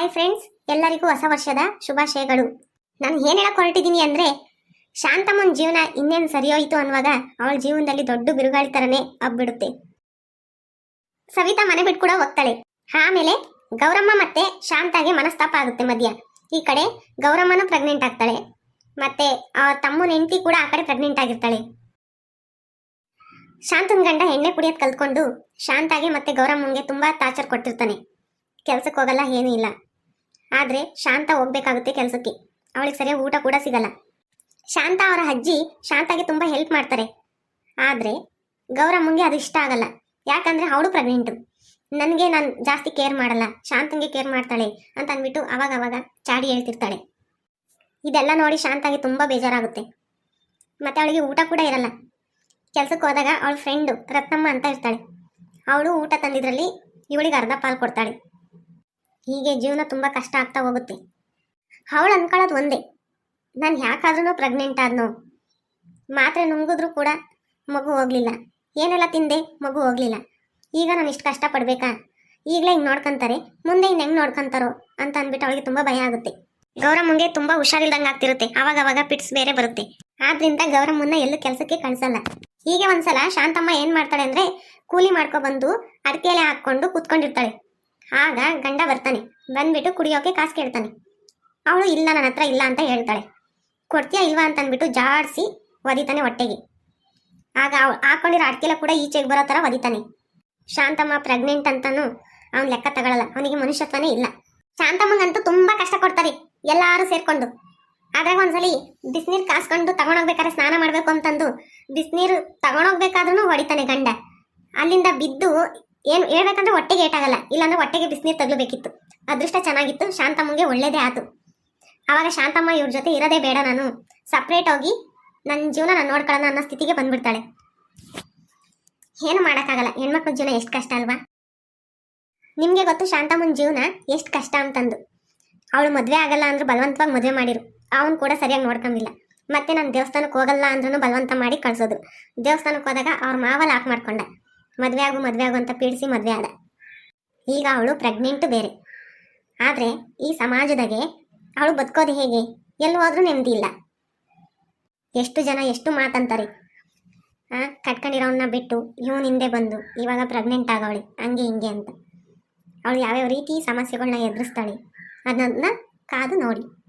Hi friends ಎಲ್ಲರಿಗೂ ಹೊಸ ವರ್ಷದ ಶುಭಾಶಯಗಳು. ನಾನು ಏನು ಹೇಳಕ್ ಹೊರಟಿದ್ದೀನಿ ಅಂದ್ರೆ, ಶಾಂತಮ್ಮನ ಜೀವನ ಇನ್ನೇನು ಸರಿಯೋಯ್ತು ಅನ್ನುವಾಗ ಅವಳ ಜೀವನದಲ್ಲಿ ದೊಡ್ಡ ಬಿರುಗಾಳಿ ಥರನೇ ಹಬ್ಬಿಡುತ್ತೆ ಸವಿತಾ ಮನೆ ಬಿಟ್ಟು ಕೂಡ ಹೋಗ್ತಾಳೆ. ಆಮೇಲೆ ಗೌರಮ್ಮ ಮತ್ತೆ ಶಾಂತಾಗೆ ಮನಸ್ತಾಪ ಆಗುತ್ತೆ ಮಧ್ಯ. ಈ ಕಡೆ ಗೌರಮ್ಮನೂ ಪ್ರೆಗ್ನೆಂಟ್ ಆಗ್ತಾಳೆ. ಮತ್ತೆ ಅವ್ರ ತಮ್ಮನ ಹೆಂಡತಿ ಕೂಡ ಆ ಕಡೆ ಪ್ರೆಗ್ನೆಂಟ್ ಆಗಿರ್ತಾಳೆ. ಶಾಂತನ ಗಂಡ ಎಣ್ಣೆ ಕುಡಿಯೋದು ಕಲ್ತ್ಕೊಂಡು ಶಾಂತಾಗೆ ಮತ್ತೆ ಗೌರಮ್ಮನ್ಗೆ ತುಂಬಾ ತಾಚರ್ ಕೊಟ್ಟಿರ್ತಾನೆ. ಕೆಲ್ಸಕ್ಕೆ ಹೋಗಲ್ಲ, ಏನೂ ಇಲ್ಲ. ಆದರೆ ಶಾಂತ ಹೋಗ್ಬೇಕಾಗುತ್ತೆ ಕೆಲಸಕ್ಕೆ. ಅವಳಿಗೆ ಸರಿಯಾಗಿ ಊಟ ಕೂಡ ಸಿಗಲ್ಲ. ಶಾಂತ ಅವರ ಅಜ್ಜಿ ಶಾಂತಾಗೆ ತುಂಬ ಹೆಲ್ಪ್ ಮಾಡ್ತಾರೆ. ಆದರೆ ಗೌರಮ್ಮಂಗೆ ಅದು ಇಷ್ಟ ಆಗಲ್ಲ. ಯಾಕಂದರೆ ಅವಳು ಪ್ರೆಗ್ನೆಂಟು ನನಗೆ ನಾನು ಜಾಸ್ತಿ ಕೇರ್ ಮಾಡಲ್ಲ. ಶಾಂತಂಗೆ ಕೇರ್ ಮಾಡ್ತಾಳೆ ಅಂತ ಅಂದ್ಬಿಟ್ಟು ಅವಾಗ ಅವಾಗ ಚಾಡಿ ಹೇಳ್ತಿರ್ತಾಳೆ. ಇದೆಲ್ಲ ನೋಡಿ ಶಾಂತಾಗೆ ತುಂಬ ಬೇಜಾರಾಗುತ್ತೆ. ಮತ್ತು ಅವಳಿಗೆ ಊಟ ಕೂಡ ಇರಲ್ಲ. ಕೆಲಸಕ್ಕೆ ಹೋದಾಗ ಅವಳ ಫ್ರೆಂಡು ರತ್ನಮ್ಮ ಅಂತ ಇರ್ತಾಳೆ. ಅವಳು ಊಟ ತಂದಿದ್ರಲ್ಲಿ ಇವಳಿಗೆ ಅರ್ಧ ಪಾಲು ಕೊಡ್ತಾಳೆ. ಹೀಗೆ ಜೀವನ ತುಂಬ ಕಷ್ಟ ಆಗ್ತಾ ಹೋಗುತ್ತೆ. ಅವಳು ಅನ್ಕೊಳ್ಳೋದು ಒಂದೇ. ನಾನು ಯಾಕಾದ್ರೂ ಪ್ರೆಗ್ನೆಂಟ್ ಆದ್ನೋ. ಮಾತ್ರೆ ನುಂಗಿದ್ರು ಕೂಡ ಮಗು ಹೋಗ್ಲಿಲ್ಲ. ಏನೆಲ್ಲ ತಿಂದೆ? ಮಗು ಹೋಗ್ಲಿಲ್ಲ. ಈಗ ನಾನು ಇಷ್ಟು ಕಷ್ಟಪಡ್ಬೇಕಾ ಈಗಲೇ ಹಿಂಗೆ ನೋಡ್ಕೊಂತಾರೆ. ಮುಂದೆ ಇನ್ನು ಹೆಂಗೆ ನೋಡ್ಕೊಂತಾರೋ ಅಂತ ಅಂದ್ಬಿಟ್ಟು ಅವಳಿಗೆ ತುಂಬ ಭಯ ಆಗುತ್ತೆ. ಗೌರಮ್ಮಂಗೆ ತುಂಬ ಹುಷಾರಿಲ್ದಂಗೆ ಆಗ್ತಿರುತ್ತೆ. ಆವಾಗ ಅವಾಗ ಪಿಟ್ಸ್ ಬೇರೆ ಬರುತ್ತೆ. ಆದ್ರಿಂದ ಗೌರಮ್ಮನ್ನ ಎಲ್ಲೂ ಕೆಲಸಕ್ಕೆ ಕಳಿಸಲ್ಲ ಹೀಗೆ ಒಂದ್ಸಲ ಶಾಂತಮ್ಮ ಏನು ಮಾಡ್ತಾಳೆ ಅಂದರೆ, ಕೂಲಿ ಮಾಡ್ಕೊಬಂದು ಅಡಿಕೆಲೆ ಹಾಕ್ಕೊಂಡು ಕೂತ್ಕೊಂಡಿರ್ತಾಳೆ. ಆಗ ಗಂಡ ಬರ್ತಾನೆ. ಬಂದ್ಬಿಟ್ಟು ಕುಡಿಯೋಕೆ ಕಾಸು ಕೇಳ್ತಾನೆ. ಅವಳು ಇಲ್ಲ, ನನ್ನ ಹತ್ರ ಇಲ್ಲ ಅಂತ ಹೇಳ್ತಾಳೆ. ಕೊಡ್ತೀಯಾ ಇಲ್ವಾ ಅಂತ ಅಂದ್ಬಿಟ್ಟು ಜಾಡಿಸಿ ಒದಿತಾನೆ ಹೊಟ್ಟೆಗೆ. ಆಗ ಅವ್ ಹಾಕೊಂಡಿರೋ ಅಡ್ಕೆಲ್ಲ ಕೂಡ ಈಚೆಗೆ ಬರೋ ಥರ ಒದಿತಾನೆ ಶಾಂತಮ್ಮ ಪ್ರೆಗ್ನೆಂಟ್ ಅಂತಾನು ಅವ್ನು ಲೆಕ್ಕ ತಗೊಳ್ಳಲ್ಲ ಅವನಿಗೆ ಮನುಷ್ಯತ್ವನೇ ಇಲ್ಲ. ಶಾಂತಮ್ಮಂಗಂತೂ ತುಂಬ ಕಷ್ಟ ಕೊಡ್ತಾರೆ ಎಲ್ಲರೂ ಸೇರ್ಕೊಂಡು. ಆದಾಗ ಒಂದ್ಸಲಿ ಬಿಸಿನೀರು ಕಾಸ್ಕೊಂಡು ತಗೊಂಡೋಗ್ಬೇಕಾದ್ರೆ ಸ್ನಾನ ಮಾಡಬೇಕು ಅಂತಂದು ಬಿಸಿನೀರು ತಗೊಂಡೋಗ್ಬೇಕಾದ್ರೂ ಹೊಡಿತಾನೆ ಗಂಡ. ಅಲ್ಲಿಂದ ಬಿದ್ದು ಏನು ಹೇಳ್ಬೇಕಂದ್ರೆ ಹೊಟ್ಟೆಗೆ ಏಟಾಗಲ್ಲ, ಇಲ್ಲಾಂದ್ರೆ ಹೊಟ್ಟೆಗೆ ಬಿಸಿನೀರು ತಗಲಬೇಕಿತ್ತು. ಅದೃಷ್ಟ ಚೆನ್ನಾಗಿತ್ತು, ಶಾಂತಮ್ಮಗೆ ಒಳ್ಳೇದೇ ಆತು. ಆವಾಗ ಶಾಂತಮ್ಮ ಇವ್ರ ಜೊತೆ ಇರೋದೇ ಬೇಡ ನಾನು. ಸಪ್ರೇಟ್ ಹೋಗಿ ನನ್ನ ಜೀವನ ನಾನು ನೋಡ್ಕೊಳ್ಳೋಣ ಅನ್ನೋ ಸ್ಥಿತಿಗೆ ಬಂದ್ಬಿಡ್ತಾಳೆ. ಏನು ಮಾಡೋಕ್ಕಾಗಲ್ಲ, ಹೆಣ್ಮಕ್ಳ ಜೀವನ ಎಷ್ಟು ಕಷ್ಟ ಅಲ್ವಾ? ನಿಮಗೆ ಗೊತ್ತು ಶಾಂತಮ್ಮನ ಜೀವನ ಎಷ್ಟು ಕಷ್ಟ ಅಂತಂದು. ಅವಳು ಮದುವೆ ಆಗಲ್ಲ ಅಂದ್ರೂ ಬಲವಂತವಾಗಿ ಮದುವೆ ಮಾಡಿರು. ಅವನು ಕೂಡ ಸರಿಯಾಗಿ ನೋಡ್ಕೊಂಡಿಲ್ಲ ಮತ್ತೆ ನಾನು ದೇವಸ್ಥಾನಕ್ಕೆ ಹೋಗಲ್ಲ ಅಂದ್ರೂ ಬಲವಂತ ಮಾಡಿ ಕಳಿಸೋದು. ದೇವಸ್ಥಾನಕ್ಕೆ ಹೋದಾಗ ಅವ್ರ ಮಾವ ಲಾಕ್ ಮಾಡ್ಕೊಂಡ. ಮದುವೆ ಆಗು ಮದುವೆ ಆಗು ಅಂತ ಪೀಡಿಸಿ ಮದುವೆ ಆದ. ಈಗ ಅವಳು ಪ್ರೆಗ್ನೆಂಟು ಬೇರೆ. ಆದರೆ ಈ ಸಮಾಜದಾಗೆ ಅವಳು ಬದುಕೋದು ಹೇಗೆ? ಎಲ್ಲಿ ಹೋದ್ರೂ ನೆಮ್ಮದಿ ಇಲ್ಲ. ಎಷ್ಟು ಜನ ಎಷ್ಟು ಮಾತಂತಾರೆ. ಆ, ಕಟ್ಕೊಂಡಿರೋನ್ನ ಬಿಟ್ಟು ಇವನ್ ಹಿಂದೆ ಬಂದು ಇವಾಗ ಪ್ರೆಗ್ನೆಂಟ್ ಆಗವಳೆ, ಹಂಗೆ ಹಿಂಗೆ ಅಂತ. ಅವಳು ಯಾವ್ಯಾವ ರೀತಿ ಸಮಸ್ಯೆಗಳನ್ನ ಎದುರಿಸ್ತಾಳೆ ಅದನ್ನ ಕಾದು ನೋಡಿ.